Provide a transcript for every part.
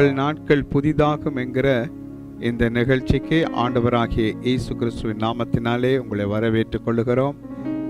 உங்கள் நாட்கள் புதிதாகும் என்கிற இந்த நிகழ்ச்சிக்கு ஆண்டவராகிய இயேசு கிறிஸ்துவின் நாமத்தினாலே உங்களை வரவேற்றுக் கொள்ளுகிறோம்.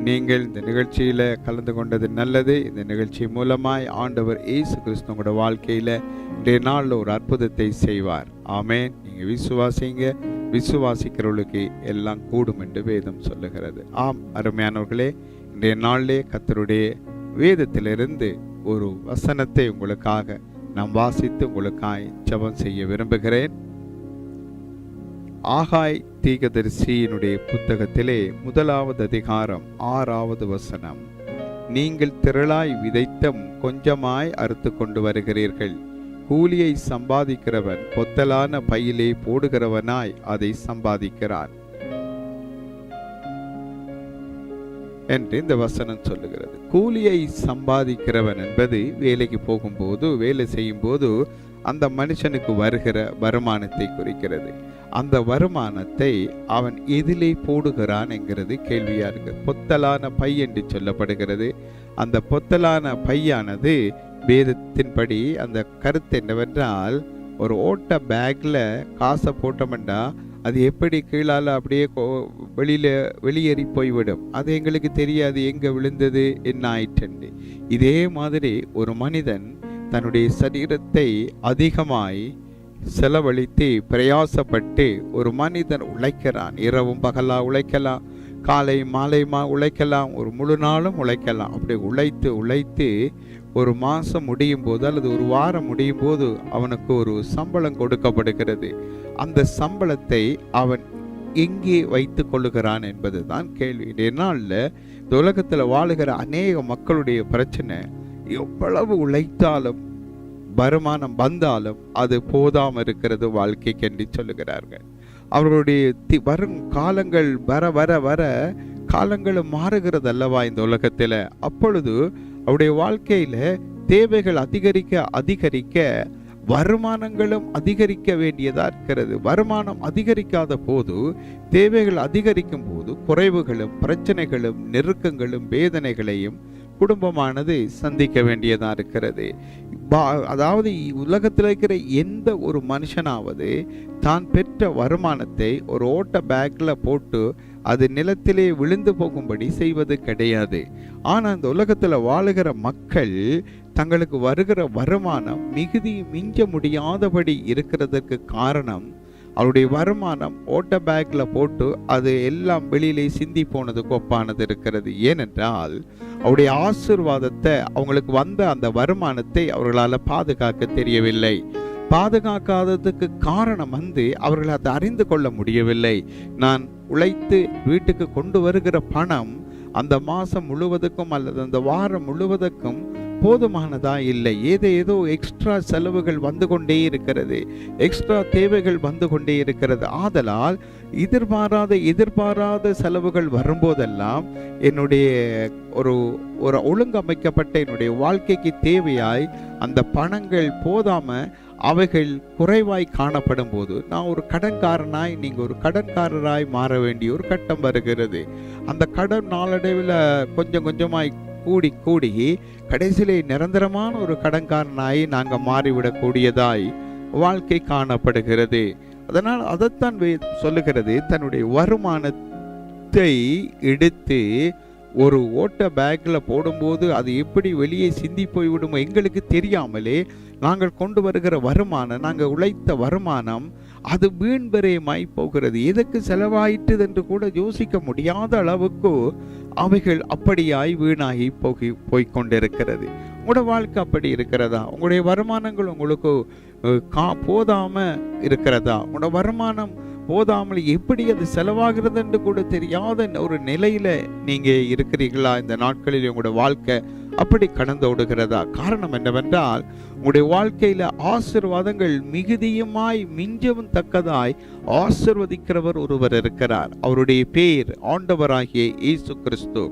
நீங்கள் இந்த நிகழ்ச்சியில் கலந்து கொண்டது நல்லது. இந்த நிகழ்ச்சி மூலமாய் ஆண்டவர் இயேசு கிறிஸ்து உங்களோட வாழ்க்கையில் இன்றைய நாளில் ஒரு அற்புதத்தை செய்வார். ஆமே நீங்கள் விசுவாசிங்க. விசுவாசிக்கிறவர்களுக்கு எல்லாம் கூடும் என்று வேதம் சொல்லுகிறது. ஆம் அருமையானவர்களே இன்றைய நாளிலே கத்தருடைய வேதத்திலிருந்து ஒரு வசனத்தை உங்களுக்காக நான் வாசித்து உங்களுக்காய் ஜபம் செய்ய விரும்புகிறேன். ஆகாய் தீகதரிசியினுடைய புத்தகத்திலே முதலாவது அதிகாரம் ஆறாவது வசனம். நீங்கள் திரளாய் விதைத்தம் கொஞ்சமாய் அறுத்து கொண்டு வருகிறீர்கள். கூலியை சம்பாதிக்கிறவன் பொத்தலான பையிலே போடுகிறவனாய் அதை சம்பாதிக்கிறான். என்று இந்த வசனம் சொல்லுகிறது. கூலியை சம்பாதிக்கிறவன் என்பது வேலைக்கு போகும்போது வேலை செய்யும்போது அந்த மனுஷனுக்கு வருகிற வருமானத்தை குறிக்கிறது. அந்த வருமானத்தை அவன் எதிலே போடுகிறான் என்கிறது கேள்வியாக இருக்கு. பொத்தலான பை என்று சொல்லப்படுகிறது. அந்த பொத்தலான பையானது வேதத்தின்படி அந்த கருத்து என்னவென்றால் ஒரு ஓட்ட பேக்கில் காசை போட்டோம்னா அது எப்படி கீழால் அப்படியே கோ- வெளியேறி போய்விடும். அது எங்களுக்கு தெரியாது எங்கே விழுந்தது என்ன ஆயிற்று இதே மாதிரி ஒரு மனிதன் தன்னுடைய சரீரத்தை அதிகமாய் செலவழித்து பிரயாசப்பட்டு ஒரு மனிதன் உழைக்கிறான். இரவும் பகலா உழைக்கலாம் காலை மாலையுமா உழைக்கலாம் ஒரு முழு நாளும் உழைக்கலாம். அப்படி உழைத்து உழைத்து ஒரு மாதம் முடியும் போது அல்லது ஒரு வாரம் முடியும் போது அவனுக்கு ஒரு சம்பளம் கொடுக்கப்படுகிறது. அந்த சம்பளத்தை அவன் எங்கே வைத்து கொள்ளுகிறான் என்பதுதான் கேள்வி. இன்றைய இந்த உலகத்தில் வாழுகிற அநேக மக்களுடைய பிரச்சனை எவ்வளவு உழைத்தாலும் வருமானம் வந்தாலும் அது போதாம இருக்கிறது வாழ்க்கைக்கு என்று சொல்லுகிறார்கள். அவர்களுடைய தி- வரும் காலங்கள் வர வர வர காலங்களும் மாறுகிறது அல்லவா இந்த உலகத்தில்? அப்பொழுது அவருடைய வாழ்க்கையில தேவைகள் அதிகரிக்க அதிகரிக்க வருமானங்களும் அதிகரிக்க வேண்டியதா இருக்கிறது. வருமானம் அதிகரிக்காத போது தேவைகள் அதிகரிக்கும் போது குறைவுகளும் பிரச்சனைகளும் நெருக்கங்களும் வேதனைகளையும் குடும்பமானது சந்திக்க வேண்டியதாக இருக்கிறது. பா- அதாவது உலகத்தில் இருக்கிற எந்த ஒரு மனுஷனாவது தான் பெற்ற வருமானத்தை ஒரு ஓட்ட பேக்கில் போட்டு அது நிலத்திலே விழுந்து போகும்படி செய்வது கிடையாது. ஆனால் அந்த உலகத்தில் வாழுகிற மக்கள் தங்களுக்கு வருகிற வருமானம் மிகுதி மிஞ்ச முடியாதபடி இருக்கிறதுக்கு காரணம் அவருடைய வருமானம் ஓட்ட பேக்கில் போட்டு அது எல்லாம் வெளியிலே சிந்தி போனதுக்கு ஒப்பானது இருக்கிறது. ஏனென்றால் அவருடைய ஆசிர்வாதத்தை அவங்களுக்கு வந்த அந்த வருமானத்தை அவர்களால் பாதுகாக்க தெரியவில்லை. பாதுகாக்காததுக்கு காரணம் வந்து அவர்கள் அதை அறிந்து கொள்ள முடியவில்லை. நான் உழைத்து வீட்டுக்கு கொண்டு வருகிற பணம் அந்த மாதம் முழுவதுக்கும் அல்லது அந்த வாரம் முழுவதுக்கும் போதுமானதா இல்லை. ஏதோ ஏதோ எக்ஸ்ட்ரா செலவுகள் வந்து கொண்டே இருக்கிறது. எக்ஸ்ட்ரா தேவைகள் வந்து கொண்டே இருக்கிறது. ஆதலால் எதிர்பாராத எதிர்பாராத செலவுகள் வரும்போதெல்லாம் என்னுடைய ஒரு ஒரு ஒழுங்கமைக்கப்பட்ட என்னுடைய வாழ்க்கைக்கு தேவையாய் அந்த பணங்கள் போதாம அவைகள் குறைவாய் காணப்படும் போது நான் ஒரு கடன்காரனாய் நீங்கள் ஒரு கடன்காரராய் மாற வேண்டிய ஒரு கட்டம் வருகிறது. அந்த கடன் நாளடைவில் கொஞ்சம் கொஞ்சமாய் கூடி கூடி கடைசியிலே நிரந்தரமான ஒரு கடன்காரனாய் நாங்க மாறிவிடக்கூடியதாய் வாழ்க்கை காணப்படுகிறது. அதனால் அதைத்தான் சொல்லுகிறது தன்னுடைய வருமானத்தை எடுத்து ஒரு ஓட்ட பேக்ல போடும்போது அது எப்படி வெளியே சிந்தி போய்விடுமோ எங்களுக்கு தெரியாமலே நாங்கள் கொண்டு வருகிற வருமானம் நாங்கள் உழைத்த வருமானம் அது வீண் போகிறது. எதுக்கு செலவாயிட்டது என்று கூட யோசிக்க முடியாத அளவுக்கு அவைகள் அப்படியாய் வீணாகி போகி போய்கொண்டிருக்கிறது உங்களோட வாழ்க்கை அப்படி இருக்கிறதா? உங்களுடைய வருமானங்கள் உங்களுக்கு கா போதாம இருக்கிறதா? உங்களோட வருமானம் போதாமல் எப்படி அது செலவாகிறது என்று கூட தெரியாத ஒரு நிலையில நீங்க இருக்கிறீர்களா? இந்த நாட்களில் உங்களோட வாழ்க்கை அப்படி கடந்து ஓடுகிறதா? காரணம் என்னவென்றால் உங்களுடைய வாழ்க்கையில ஆசிர்வாதங்கள் மிகுதியுமாய் மிஞ்சவும் தக்கதாய் ஆசிர்வதிக்கிறவர் ஒருவர் இருக்கிறார். அவருடைய பேர் ஆண்டவராகிய இயேசு கிறிஸ்து.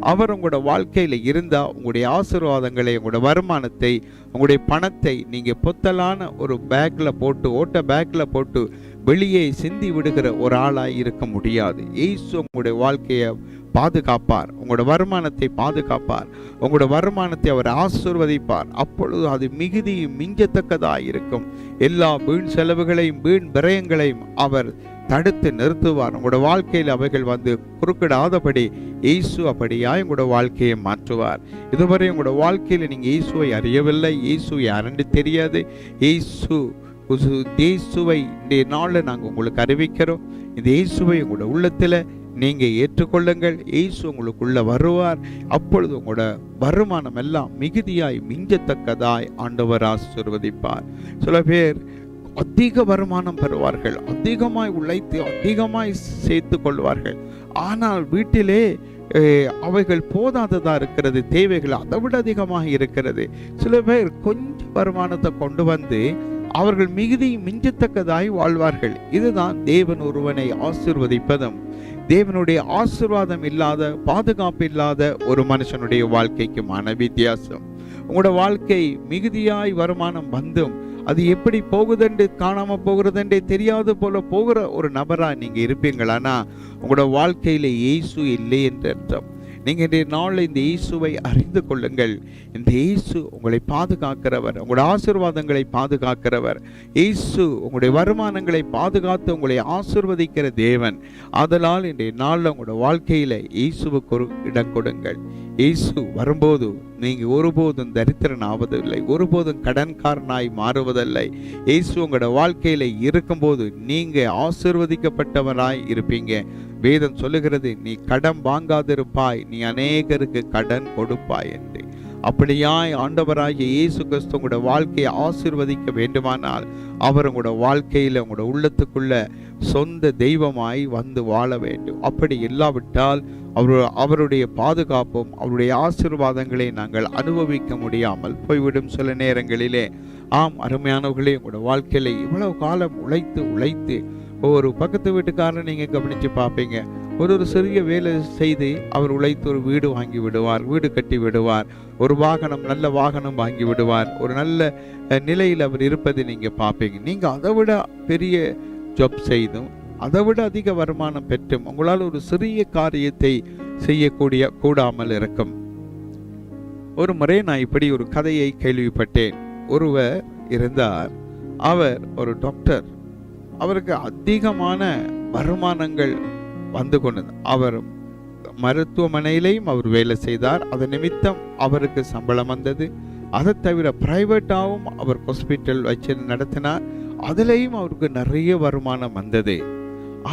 அவர் உங்களோட வாழ்க்கையில இருந்தா உங்களுடைய ஆசீர்வாதங்களை உங்களோட வருமானத்தை உங்களுடைய பணத்தை நீங்க பொத்தலான ஒரு பேக்ல போட்டு ஓட்ட பேக்ல போட்டு வெளியே சிந்தி விடுகிற ஒரு ஆளாய் இருக்க முடியாது. ஏசு உங்களுடைய வாழ்க்கையை பாதுகாப்பார். உங்களோட வருமானத்தை பாதுகாப்பார். உங்களோட வருமானத்தை அவர் ஆசிர்வதிப்பார். அப்பொழுது அது மிகுதியும் மிஞ்சத்தக்கதாக இருக்கும். எல்லா வீண் செலவுகளையும் வீண் விரயங்களையும் அவர் தடுத்து நிறுத்துவார். உங்களோட வாழ்க்கையில் அவைகள் வந்து குறுக்கிடாதபடி இயேசு அப்படியாய் உங்களோட வாழ்க்கையை மாற்றுவார். இதுவரை உங்களோட வாழ்க்கையில் நீங்கள் இயேசுவை அறியவில்லை. இயேசு யாருன்னு தெரியாது. இயேசு இயேசுவை இந்த நாளில் நாங்கள் உங்களுக்கு அறிவிக்கிறோம். இந்த இயேசுவை உங்களோட உள்ளத்தில் நீங்கள் ஏற்றுக்கொள்ளுங்கள். இயேசு உங்களுக்குள்ள வருவார். அப்பொழுது உங்களோட வருமானம் எல்லாம் மிகுதியாய் மிஞ்சத்தக்கதாய் ஆண்டவர் ஆசிர்வதிப்பார். சில பேர் அதிக வருமானம் பெறுவார்கள். அதிகமாய் உழைத்து அதிகமாய் சேர்த்து கொள்வார்கள். ஆனால் வீட்டிலே அவைகள் போதாததா இருக்கிறது தேவைகள் அதை விட அதிகமாக இருக்கிறது. சில பேர் கொஞ்சம் வருமானத்தை கொண்டு வந்து அவர்கள் மிகுதி மிஞ்சத்தக்கதாய் வாழ்வார்கள். இதுதான் தேவன் ஒருவனை ஆசிர்வதிப்பதும். தேவனுடைய ஆசிர்வாதம் இல்லாத பாதுகாப்பு இல்லாத ஒரு மனுஷனுடைய வாழ்க்கைக்குமான வித்தியாசம். உங்களோட வாழ்க்கை மிகுதியாய் வருமானம் வந்தும் அது எப்படி போகுதுன்னு காணாம போகிறதுன்றே தெரியாது போல போகிற ஒரு நபரா நீங்க இருப்பீங்களானா உங்களோட வாழ்க்கையில இயேசு இல்லை என்று அர்த்தம் நீங்கள் இன்றைய நாளில் இந்த இயேசுவை அறிந்து கொள்ளுங்கள். இந்த இயேசு உங்களை பாதுகாக்கிறவர் உங்களோட ஆசீர்வாதங்களை பாதுகாக்கிறவர். இயேசு உங்களுடைய வருமானங்களை பாதுகாத்து உங்களை ஆசிர்வதிக்கிற தேவன். அதனால் இன்றைய நாளில் உங்களோட வாழ்க்கையில் இயேசுவுக்கு ஒரு இடம் கொடுங்கள். இயேசு வரும்போது நீங்கள் ஒருபோதும் தரித்திரன் ஆவதில்லை ஒருபோதும் கடன்காரனாய் மாறுவதில்லை. இயேசு உங்களோட வாழ்க்கையில் இருக்கும்போது நீங்கள் ஆசிர்வதிக்கப்பட்டவராய் இருப்பீங்க. வேதம் சொல்லுகிறது நீ கடன் வாங்காதிருப்பாய் நீ அநேகருக்கு கடன் கொடுப்பாய் என்று. அப்படியாய் ஆண்டவராகிய இயேசு கிறிஸ்து உங்களோட வாழ்க்கையை ஆசிர்வதிக்க வேண்டுமானால் அவர் உங்களோட வாழ்க்கையில் உங்களோட உள்ளத்துக்குள்ள சொந்த தெய்வமாய் வந்து வாழ வேண்டும். அப்படி இல்லாவிட்டால் அவர் அவருடைய பாதுகாப்பும் அவருடைய ஆசீர்வாதங்களை நாங்கள் அனுபவிக்க முடியாமல் போய்விடும் சில நேரங்களிலே. ஆம் அருமையானவர்களே உங்களோட வாழ்க்கையில இவ்வளவு காலம் உழைத்து உழைத்து ஒரு பக்கத்து வீட்டுக்காரன் நீங்கள் கவனித்து பார்ப்பீங்க. ஒரு ஒரு சிறிய வேலை செய்து அவர் உழைத்து ஒரு வீடு வாங்கி விடுவார் வீடு கட்டி விடுவார். ஒரு வாகனம் நல்ல வாகனம் வாங்கி விடுவார். ஒரு நல்ல நிலையில் அவர் இருப்பதை நீங்கள் பார்ப்பீங்க. நீங்கள் அதை விட பெரிய ஜாப் செய்தும் அதை விட அதிக வருமானம் பெற்றும் உங்களால் ஒரு சிறிய காரியத்தை செய்யக்கூடிய கூடாமல் இருக்கும். ஒரு முறை நான் இப்படி ஒரு கதையை கேள்விப்பட்டேன். ஒருவர் இருந்தார். அவர் ஒரு டாக்டர் அவருக்கு அதிகமான வருமானங்கள் வந்து கொண்டது. அவர் மருத்துவமனையிலையும் அவர் வேலை செய்தார். அதன் நிமித்தம் அவருக்கு சம்பளம் வந்தது. அதை தவிர பிரைவேட்டாகவும் அவர் ஹாஸ்பிட்டல் வச்சு நடத்தினார். அதுலேயும் அவருக்கு நிறைய வருமானம் வந்தது.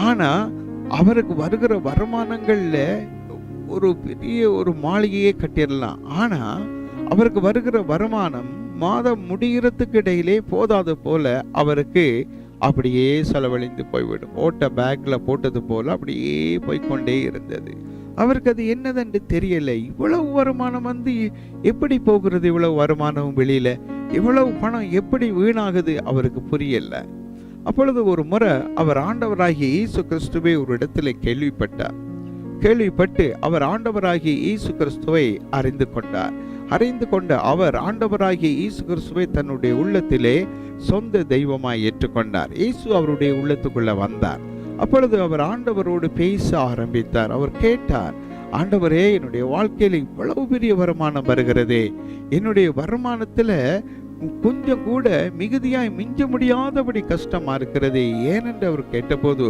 ஆனால் அவருக்கு வருகிற வருமானங்களில் ஒரு பெரிய ஒரு மாளிகையே கட்டிடலாம். ஆனால் அவருக்கு வருகிற வருமானம் மாதம் முடிகிறதுக்கு இடையிலே போதாது போல அவருக்கு அப்படியே செலவழிந்து போய்விடும். ஓட்ட பேக்கில் போட்டது போல் அப்படியே போய்க்கொண்டே இருந்தது. அவருக்கு அது என்னதென்று தெரியலை. இவ்வளவு வருமானம் வந்து எப்படி போகிறது? இவ்வளவு வருமானம் வெளியில. இவ்வளவு பணம் எப்படி வீணாகுது? அவருக்கு புரியல. அப்பொழுது ஒரு முறை அவர் ஆண்டவராகிய இயேசு கிறிஸ்துவை ஒரு இடத்துல கேள்விப்பட்டார். கேள்விப்பட்டு அவர் ஆண்டவராகிய இயேசு கிறிஸ்துவை அறிந்து கொண்டார். அறிந்து கொண்ட அவர் ஆண்டவராகிய இயேசு கிறிஸ்துவை தன்னுடைய உள்ளத்திலே சொந்த தெய்வமாய் ஏற்றுக்கொண்டார். இயேசு அவருடைய உள்ளத்துக்குள்ள வந்தார். அப்பொழுது அவர் ஆண்டவரோடு பேச ஆரம்பித்தார். அவர் கேட்டார் ஆண்டவரே என்னுடைய வாழ்க்கையில் இவ்வளவு பெரிய வருமானம் வருகிறதே. என்னுடைய வருமானத்துல கொஞ்சம் கூட மிகுதியாய் மிஞ்ச முடியாதபடி கஷ்டமா இருக்கிறதே? ஏனென்று அவர் கேட்டபோது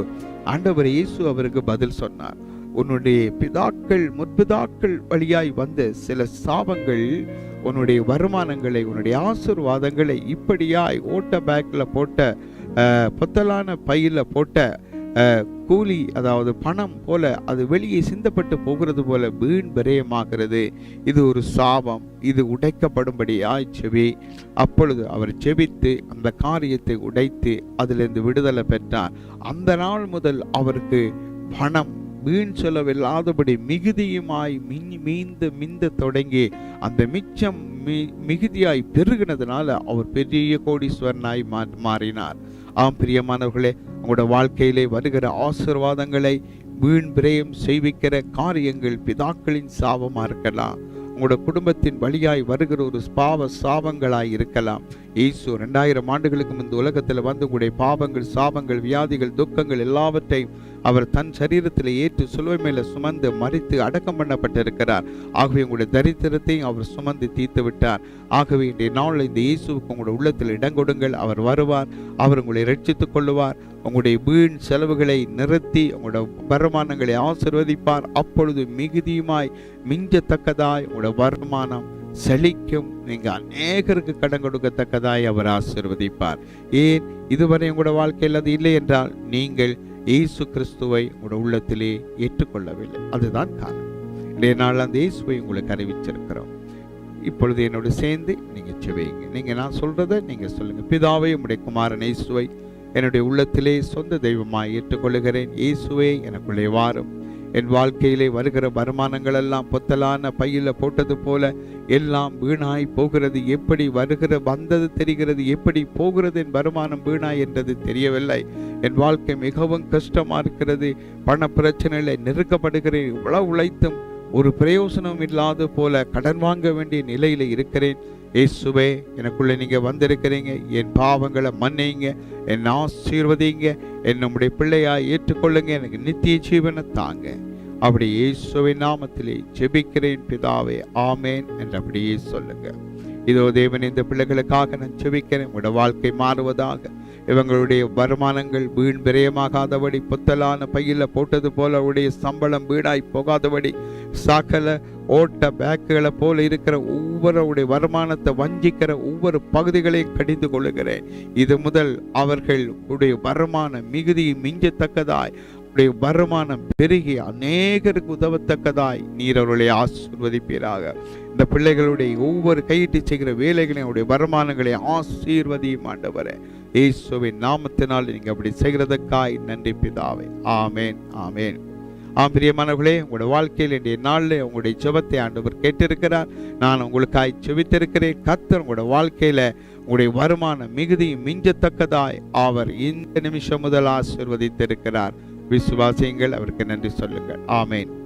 ஆண்டவர் இயேசு அவருக்கு பதில் சொன்னார். உன்னுடைய பிதாக்கள் முற்பிதாக்கள் வழியாய் வந்த சில சாபங்கள் உன்னுடைய வருமானங்களை உன்னுடைய ஆசீர்வாதங்களை இப்படியாய் ஓட்ட பேக்கில் போட்ட புத்தலான பையில் போட்ட கூலி அதாவது பணம் போல அது வெளியே சிந்தப்பட்டு போகிறது போல வீண் விரயமாகிறது. இது ஒரு சாபம். இது உடைக்கப்படும்படியாய் செவி. அப்பொழுது அவர் செபித்து அந்த காரியத்தை உடைத்து அதிலிருந்து விடுதலை பெற்றார். அந்த நாள் முதல் அவருக்கு பணம் வீண் செலவில்லாதபடி மிகுதியுமாய் மின் மீந்து மிந்த தொடங்கி அந்த மிச்சம் மி மிகுதியாய் பெருகினதுனால அவர் பெரிய கோடீஸ்வரனாய் மா மாறினார். ஆம் பிரியமானவர்களே உங்களோட வாழ்க்கையிலே வருகிற ஆசீர்வாதங்களை வீண் பிரயம் செய்விக்கிற காரியங்கள் பிதாக்களின் சாபமாக இருக்கலாம். உங்களோட குடும்பத்தின் வழியாய் வருகிற ஒரு பாவ சாபங்களாய் இருக்கலாம். ஈசு ரெண்டாயிரம் ஆண்டுகளுக்கு முன்பு உலகத்தில் வந்து உங்களுடைய பாவங்கள் சாபங்கள் வியாதிகள் துக்கங்கள் எல்லாவற்றையும் அவர் தன் சரீரத்தில் ஏற்று சிலுவை மேலே சுமந்து மறித்து அடக்கம் பண்ணப்பட்டிருக்கிறார். ஆகவே உங்களுடைய தரித்திரத்தையும் அவர் சுமந்து தீர்த்து விட்டார். ஆகவே இன்றைய நாளில் இந்த இயேசுவுக்கு உங்களுடைய உள்ளத்தில் இடம் கொடுங்கள். அவர் வருவார். அவர் உங்களை ரட்சித்துக் கொள்ளுவார். உங்களுடைய வீண் செலவுகளை நிறுத்தி உங்களோட வருமானங்களை ஆசிர்வதிப்பார். அப்பொழுது மிகுதியுமாய் மிஞ்சத்தக்கதாய் உங்களோட வருமானம் செழிக்கும். நீங்கள் அநேகருக்கு கடன் கொடுக்கத்தக்கதாய் அவர் ஆசிர்வதிப்பார். ஏன்? இதுவரை உங்களோட வாழ்க்கையில் அது இல்லை என்றால் நீங்கள் இயேசு கிறிஸ்துவை உங்களோட உள்ளத்திலே ஏற்றுக்கொள்ளவில்லை. அதுதான் காரணம். இன்றைய நாள் அந்த இயேசுவை உங்களுக்கு அறிவிச்சிருக்கிறோம். இப்பொழுது என்னோடு சேர்ந்து நீங்கள் செவையுங்க நீங்கள் நான் சொல்றதை நீங்கள் சொல்லுங்கள் பிதாவை உடைய குமாரன் இயேசுவை என்னுடைய உள்ளத்திலே சொந்த தெய்வமாய் ஏற்றுக்கொள்கிறேன் இயேசுவே எனக்குள்ளே வாரும். என் வாழ்க்கையிலே வருகிற வருமானங்கள் எல்லாம் பொத்தலான பையில் போட்டது போல எல்லாம் வீணாய் போகிறது. எப்படி வருகிற வந்தது தெரிகிறது எப்படி போகிறது என் வருமானம் வீணாய் என்றது தெரியவில்லை. என் வாழ்க்கை மிகவும் கஷ்டமா இருக்கிறது. பண பிரச்சனையில நெருக்கப்படுகிறேன். இவ்வளவு உழைத்தும் ஒரு பிரயோசனம் இல்லாத போல கடன் வாங்க வேண்டிய நிலையில இருக்கிறேன். இயேசுவே எனக்குள்ளே நீங்கள் வந்திருக்கிறீங்க. என் பாவங்களை மன்னிங்க என் ஆசீர்வதிங்க என்னுடைய பிள்ளையாக ஏற்றுக்கொள்ளுங்க எனக்கு நித்திய ஜீவனை தாங்க. அப்படி இயேசுவை நாமத்திலே ஜெபிக்கிறேன் பிதாவே ஆமேன் என்று அப்படியே சொல்லுங்க. இதோ தேவன் இந்த பிள்ளைகளுக்காக நான் ஜெபிக்கிறேன். உட வாழ்க்கை மாறுவதாக இவங்களுடைய வருமானங்கள் வீண் விரயமாகாதபடி புத்தலான பையில் போட்டது போல அவருடைய சம்பளம் வீணாய் போகாதபடி சாக்கல ஓட்ட பேக்குகளை போல இருக்கிற ஒவ்வொருடைய வருமானத்தை வஞ்சிக்கிற ஒவ்வொரு பகுதிகளையும் கடிந்து கொள்ளுகிறேன். இது முதல் அவர்கள் உடைய வருமான மிகுதி மிஞ்சத்தக்கதாய். உடைய வருமானம் பெருகி அநேகருக்கு உதவத்தக்கதாய் நீர் அவர்களை ஆசீர்வதிப்பீராக. இந்த பிள்ளைகளுடைய ஒவ்வொரு கையிட்டு செய்கிற வேலைகளையும் அவருடைய வருமானங்களை ஆசீர்வதியும் ஆண்டவரே. இயேசுவின் நாமத்தினால் நீங்க அப்படி செய்கிறதுக்காய் நன்றி பிதாவே. ஆமேன் ஆமேன். ஆம் பிரியமானவர்களே உங்களுடைய வாழ்க்கையில் இன்றைய நாளில் உங்களுடைய ஜெபத்தை ஆண்டவர் கேட்டிருக்கிறார். நான் உங்களுக்காய் ஜெபித்திருக்கிறேன். கத்தர் உங்களோட வாழ்க்கையில உங்களுடைய வருமானம் மிகுதியும் மிஞ்சத்தக்கதாய் அவர் இந்த நிமிஷம் முதல் ஆசிர்வதித்திருக்கிறார். விசுவாசியுங்கள் அவருக்கு நன்றி சொல்லுங்கள். ஆமேன்.